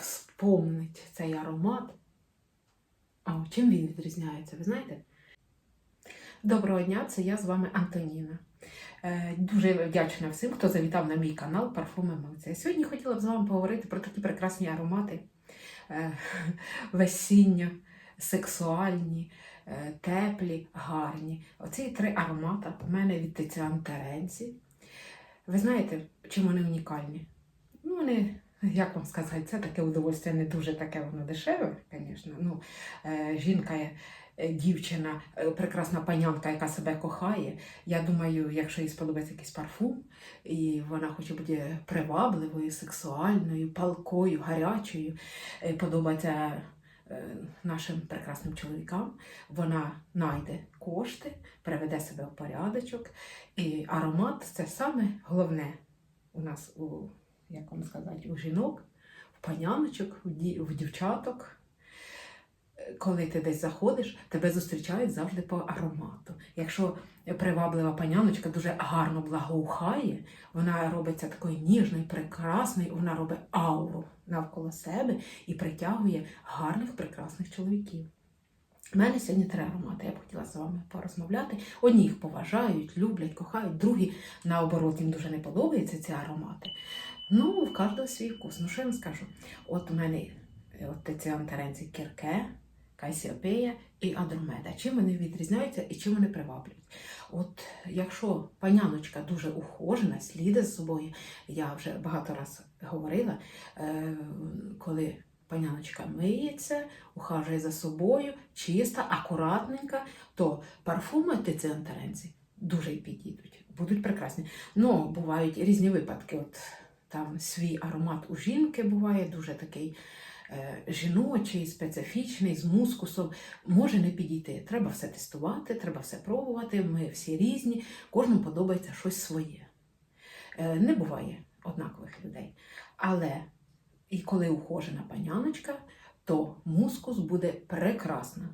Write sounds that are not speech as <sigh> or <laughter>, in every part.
вспомнить цей аромат. А чим він відрізняється, ви знаєте? Доброго дня, це я з вами Антоніна. Е, Дуже вдячна всім, хто завітав на мій канал Парфуми Емоції. Сьогодні хотіла б з вами поговорити про такі прекрасні аромати е, <laughs> весіння, сексуальні, е, теплі, гарні. Оці три аромати у мене від Тиціан Теренці. Ви знаєте, чим вони унікальні? Ну, вони, як вам сказати, це таке удовольствие не дуже таке воно дешеве, звісно. Ну, е, жінка е, Дівчина, е, прекрасна панянка, яка себе кохає. Я думаю, якщо їй сподобається якийсь парфум, і вона хоче бути привабливою, сексуальною, палкою, гарячою, подобається нашим прекрасним чоловікам, вона знайде кошти, приведе себе в порядочок. І аромат це саме головне у нас, у, як вам сказати, у жінок, в паняночок, в, ді- в дівчаток. Коли ти десь заходиш, тебе зустрічають завжди по аромату. Якщо приваблива паняночка дуже гарно благоухає, вона робиться такою ніжною, прекрасною, вона робить ауру навколо себе і притягує гарних, прекрасних чоловіків. У мене сьогодні три аромати. Я б хотіла з вами порозмовляти. Одні їх поважають, люблять, кохають, другі, наоборот, їм дуже не подобаються ці аромати. Ну, в кожного свій вкус. Ну, що я вам скажу? От у мене е, от Тиціан Теренці Кірке, Кайсіопея і Адромеда. Чим вони відрізняються і чим вони приваблюють? От якщо паняночка дуже ухожена, слідить за собою, я вже багато раз говорила, е, коли паняночка миється, ухажує за собою, чиста, акуратненька, то парфуми Тиціан Теренці дуже підійдуть, будуть прекрасні. Ну, бувають різні випадки. От там свій аромат у жінки буває дуже такий е, жіночий, специфічний, з мускусом. Може не підійти. Треба все тестувати, треба все пробувати. Ми всі різні, кожному подобається щось своє. Е, не буває однакових людей. Але і коли ухожена паняночка, то мускус буде прекрасно.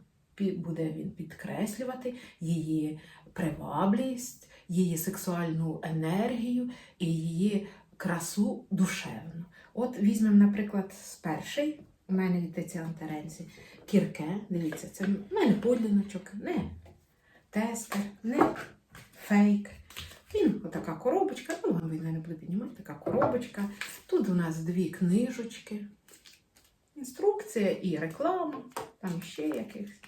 Буде він підкреслювати її привабливість, її сексуальну енергію і її красу душевну. От візьмемо, наприклад, з перший, у мене від Тетяни Теренці, кірке. Дивіться, це в мене подліночок, не тестер, не фейк. Він отака коробочка, ну воно видно не буде піднімати, така коробочка. Тут у нас дві книжечки, інструкція і реклама, там ще якихось.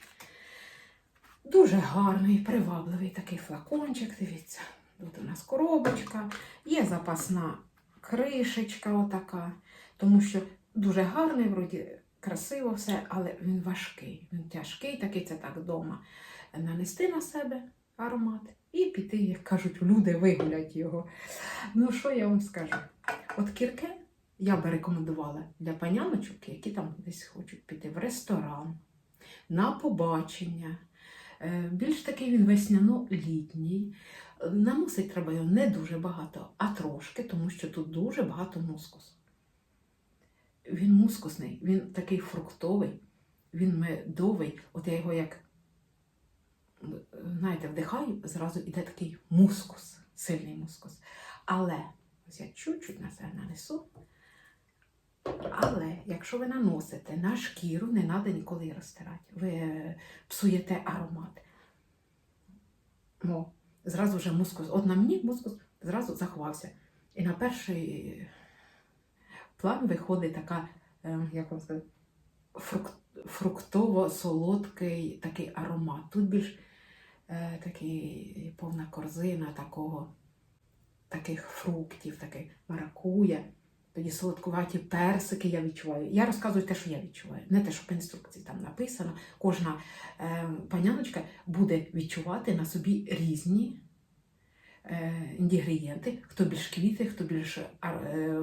Дуже гарний, привабливий такий флакончик, дивіться. Тут у нас коробочка, є запасна кришечка отака, тому що дуже гарний, вроді красиво все, але він важкий. Він тяжкий, такий це так вдома нанести на себе аромат і піти, як кажуть, люди вигулять його. Ну, що я вам скажу? От кірке я би рекомендувала для паняночок, які там десь хочуть піти в ресторан, на побачення. Е, Більш такий він весняно-літній. Наносить треба його не дуже багато, а трошки, тому що тут дуже багато мускусу. Він мускусний, він такий фруктовий, він медовий. От я його як, знаєте, вдихаю, зразу йде такий мускус, сильний мускус. Але ось я чуть-чуть на це нанесу. Але якщо ви наносите на шкіру, не треба ніколи її розтирати. Ви е, псуєте аромат. О, зразу вже мускус. От на мені мускус зразу заховався. І на перший план виходить така, е, як вам сказати, фрук, фруктово-солодкий такий аромат. Тут більш такий повна корзина такого, таких фруктів, такий маракуя. Тоді солодкуваті персики я відчуваю. Я розказую те, що я відчуваю, не те, що по інструкції там написано. Кожна е, паняночка буде відчувати на собі різні е, інгредієнти, хто більш квіти, хто більш е,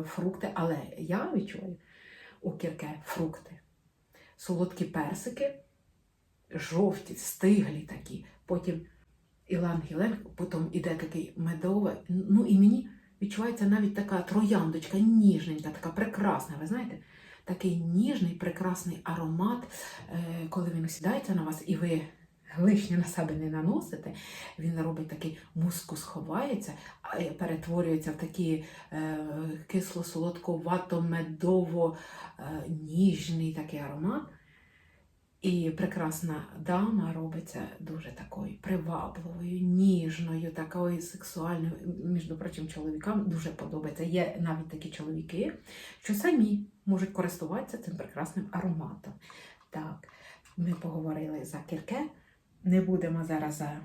фрукти. Але я відчуваю у кірке фрукти, солодкі персики, жовті, стиглі такі. Потім ілан-гілен, потім іде такий медовий. Ну і мені відчувається навіть така трояндочка, ніжненька, така прекрасна. Ви знаєте, такий ніжний, прекрасний аромат, е, коли він сідається на вас, і ви лишнє на себе не наносите, він робить такий мускус ховається, е, перетворюється в такий е, кисло-солодковато-медово е, такий аромат. І прекрасна дама робиться дуже такою привабливою, ніжною, такою сексуальною. Між прочим, чоловікам дуже подобається. Є навіть такі чоловіки, що самі можуть користуватися цим прекрасним ароматом. Так, ми поговорили за кірке. Не будемо зараз за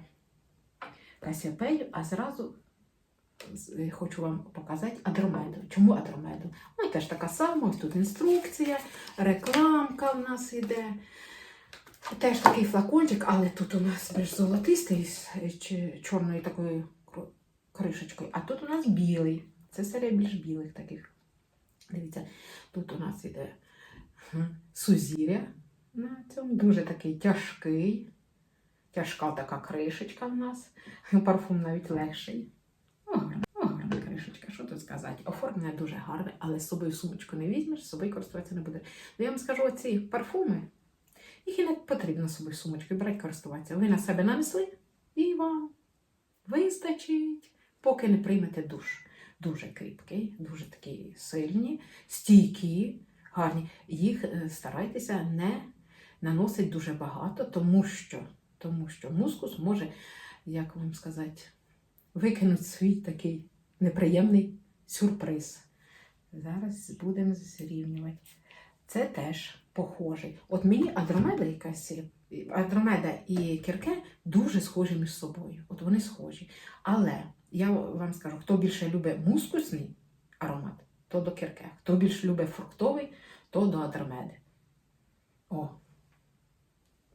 Касіопею, а зразу хочу вам показати адромеду. Чому адромеду? Ну, теж така сама, тут інструкція, рекламка в нас іде. Теж такий флакончик, але тут у нас більш золотистий з чорною такою кришечкою, а тут у нас білий. Це серія більш білих таких. Дивіться, тут у нас іде сузір'я на цьому, дуже такий тяжкий. Тяжка така кришечка в нас. Парфум навіть легший. О, кришечка, що тут сказати. Оформлення дуже гарне, але з собою сумочку не візьмеш, з собою користуватися не буде. Ну, я вам скажу, оці парфуми, їх і не потрібно з собою сумочки брати користуватися. Ви на себе нанесли і вам вистачить, поки не приймете душ. Дуже кріпкий, дуже такі сильні, стійкі, гарні. Їх е, старайтеся не наносити дуже багато, тому що, тому що мускус може, як вам сказати, викинути свій такий неприємний сюрприз. Зараз будемо зрівнювати. Це теж похожий. От мені Адромеда якась, Адромеда і Кірке дуже схожі між собою. От вони схожі. Але я вам скажу, хто більше любить мускусний аромат, то до Кірке. Хто більше любить фруктовий, то до Адромеди. О,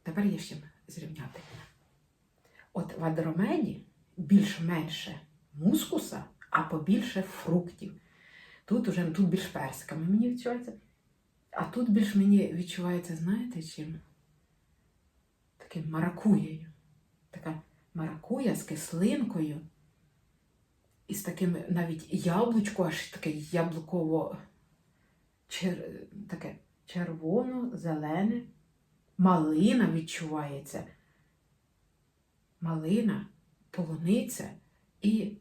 тепер є чим зрівняти. От в Адромеді більш-менше мускуса, а побільше фруктів. Тут уже тут більш персиками мені відчувається. А тут більш мені відчувається, знаєте, чим? Таким маракуєю. Така маракуя з кислинкою. І з таким навіть яблучко, аж таке яблуково чер... таке червоно-зелене. Малина відчувається. Малина, полуниця і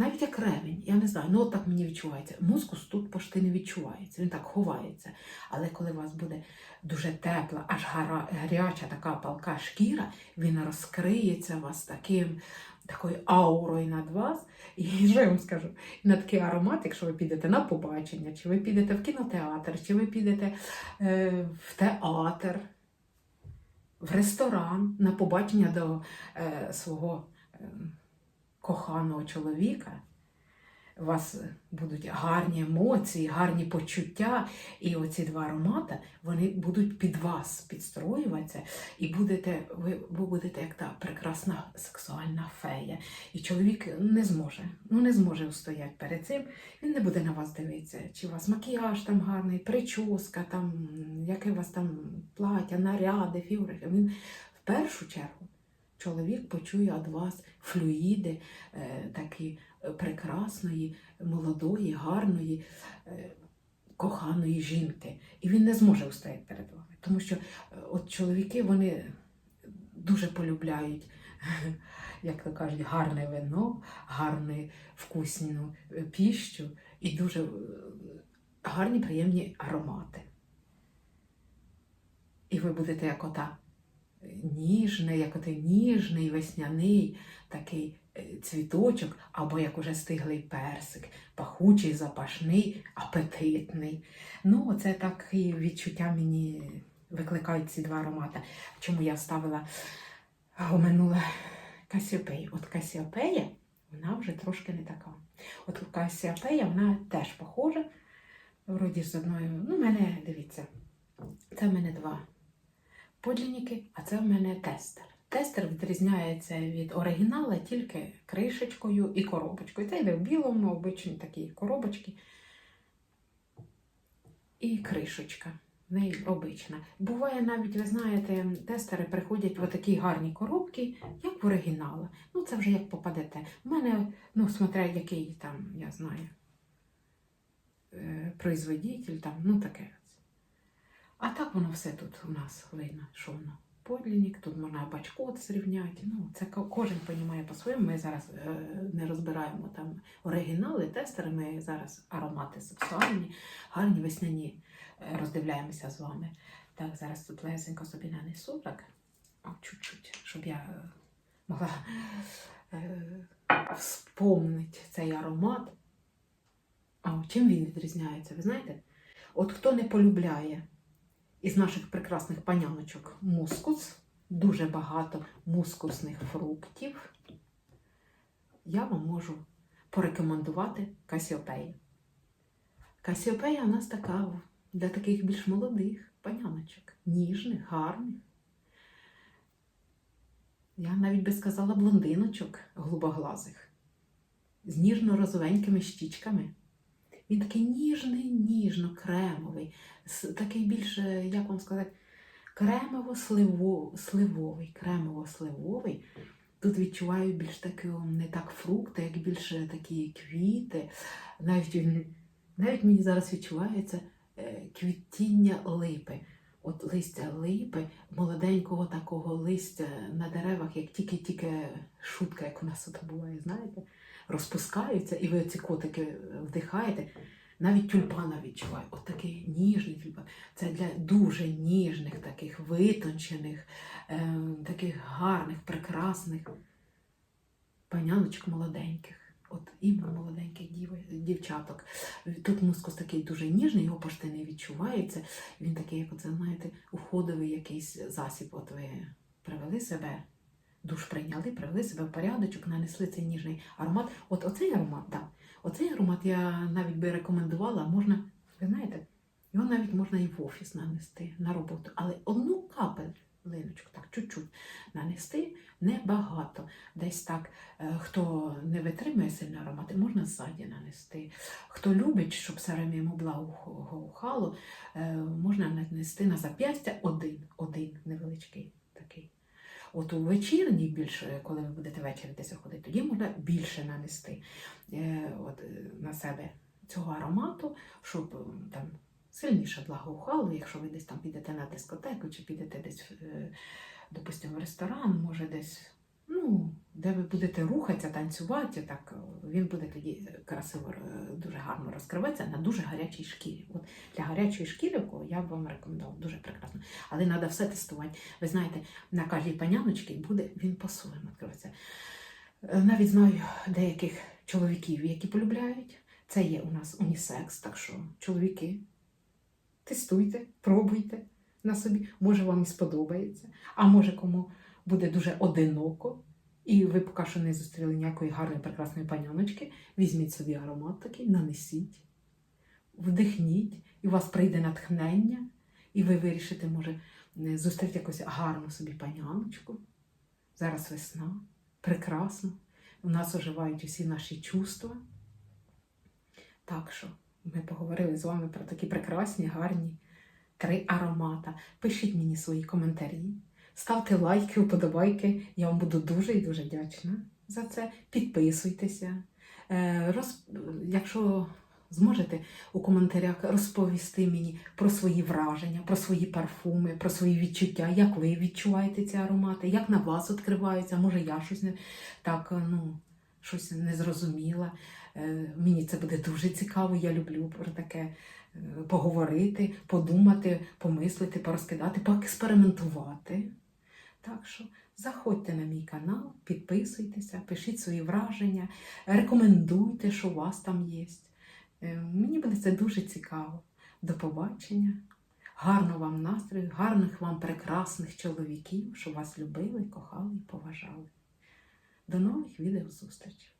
навіть як ревень, я не знаю, ну от так мені відчувається. Мускус тут пошти не відчувається, він так ховається. Але коли у вас буде дуже тепла, аж гаряча така палка шкіра, він розкриється вас таким, такою аурою над вас. І <laughs> що я вам скажу? На такий аромат, якщо ви підете на побачення, чи ви підете в кінотеатр, чи ви підете е, в театр, в ресторан на побачення до е, свого. Е, коханого чоловіка, у вас будуть гарні емоції, гарні почуття, і оці два аромати вони будуть під вас підстроюватися, і будете, ви, ви будете як та прекрасна сексуальна фея. І чоловік не зможе, ну не зможе устояти перед цим. Він не буде на вас дивитися, чи у вас макіяж там гарний, прическа, там, яке у вас там плаття, наряди, фігури. Він в першу чергу чоловік почує від вас флюїди е, такі е, прекрасної, молодої, гарної, е, коханої жінки. І він не зможе устояти перед вами. Тому що от чоловіки вони дуже полюбляють, <laughs> як то кажуть, гарне вино, гарну вкусну піщу і дуже гарні приємні аромати. І ви будете як ота ніжний, як отой ніжний, весняний такий е, цвіточок, або як уже стиглий персик, пахучий, запашний, апетитний. Ну, це такі відчуття мені викликають ці два аромати. Чому я ставила оминула Касіопею. От Касіопея, вона вже трошки не така. От Касіопея, вона теж похожа. Вроді з одною. Ну, мене, дивіться, це в мене два подлінники, а це в мене тестер. Тестер відрізняється від оригінала тільки кришечкою і коробочкою. Це йде в білому, обичній такій коробочці. І кришечка. В неї обична. Буває навіть, ви знаєте, тестери приходять в такі гарні коробки, як в оригінала. Ну, це вже як попадете. У мене, ну, смотря який там, я знаю, е, производитель, там, ну таке. А так воно все тут у нас видно, що воно подлінник, тут можна бачкот зрівняти. Ну, це кожен розуміє по-своєму. Ми зараз е, не розбираємо там оригінали, тестери. Ми зараз аромати сексуальні, гарні весняні е, роздивляємося з вами. Так, зараз тут лесенько собі нанесу, так, чуть-чуть, щоб я е, могла е, вспомнити цей аромат. А чим він відрізняється? Ви знаєте? От хто не полюбляє із наших прекрасних паняночок мускус, дуже багато мускусних фруктів, я вам можу порекомендувати Касіопею. Касіопея у нас така для таких більш молодих паняночок, ніжних, гарних. Я навіть би сказала блондиночок голубоглазих, з ніжно-розовенькими щічками. Він такий ніжний, ніжно-кремовий, такий більше, як вам сказати, кремово-сливовий, кремово-сливовий. Тут відчуваю більш такі не так фрукти, як більше такі квіти. Навіть, навіть мені зараз відчувається е, квітіння липи. От листя липи, молоденького такого листя на деревах, як тільки-тільки шутка, як у нас буває, знаєте, розпускаються, і ви ці котики вдихаєте. Навіть тюльпана відчуваю. От такий ніжний тюльпан. Це для дуже ніжних, таких витончених, е, таких гарних, прекрасних паняночок молоденьких. От іменно молоденьких дів, дівчаток. Тут мускус такий дуже ніжний, його почти не відчувається. Він такий, як оце, знаєте, уходовий якийсь засіб. От ви привели себе, душ прийняли, привели себе в порядочок, нанесли цей ніжний аромат. От оцей аромат, так. Оцей аромат я навіть би рекомендувала, можна, ви знаєте, його навіть можна і в офіс нанести на роботу. Але одну капелиночку, так, чуть-чуть нанести небагато. Десь так, е, хто не витримує сильно аромати, можна ззаді нанести. Хто любить, щоб все йому благоухало, е, можна нанести на зап'ястя один, один невеличкий. От у вечірній більше, коли ви будете ввечері десь ходити, тоді можна більше нанести е, от, е, на себе цього аромату, щоб е, там сильніше благоухало, якщо ви десь там підете на дискотеку чи підете десь, допустимо, в ресторан, може десь, ну, де ви будете рухатися, танцювати, так е, він буде тоді красиво, е, дуже гарно розкриватися на дуже гарячій шкірі. От для гарячої шкіри я б вам рекомендувала, дуже прекрасно. Але треба все тестувати. Ви знаєте, на кожній паняночці буде він по-своєму відкриватися. Е, Навіть знаю деяких чоловіків, які полюбляють. Це є у нас унісекс, так що чоловіки, тестуйте, пробуйте на собі. Може вам і сподобається, а може кому буде дуже одиноко, і ви поки що не зустріли ніякої гарної, прекрасної паняночки, візьміть собі аромат такий, нанесіть, вдихніть, і у вас прийде натхнення, і ви вирішите, може, зустріти якусь гарну собі паняночку. Зараз весна, прекрасно. У нас оживають усі наші чувства. Так що ми поговорили з вами про такі прекрасні, гарні три аромата. Пишіть мені свої коментарі, ставте лайки, вподобайки. Я вам буду дуже і дуже вдячна за це. Підписуйтеся. Е, Роз... Якщо зможете у коментарях розповісти мені про свої враження, про свої парфуми, про свої відчуття, як ви відчуваєте ці аромати, як на вас відкриваються, може я щось не так, ну, щось не зрозуміла. Е, Мені це буде дуже цікаво. Я люблю про таке е, поговорити, подумати, помислити, порозкидати, поекспериментувати. Так що заходьте на мій канал, підписуйтеся, пишіть свої враження, рекомендуйте, що у вас там є. Е, Мені буде це дуже цікаво. До побачення. Гарного вам настрою, гарних вам прекрасних чоловіків, що вас любили, кохали і поважали. До нових відеозустрічей!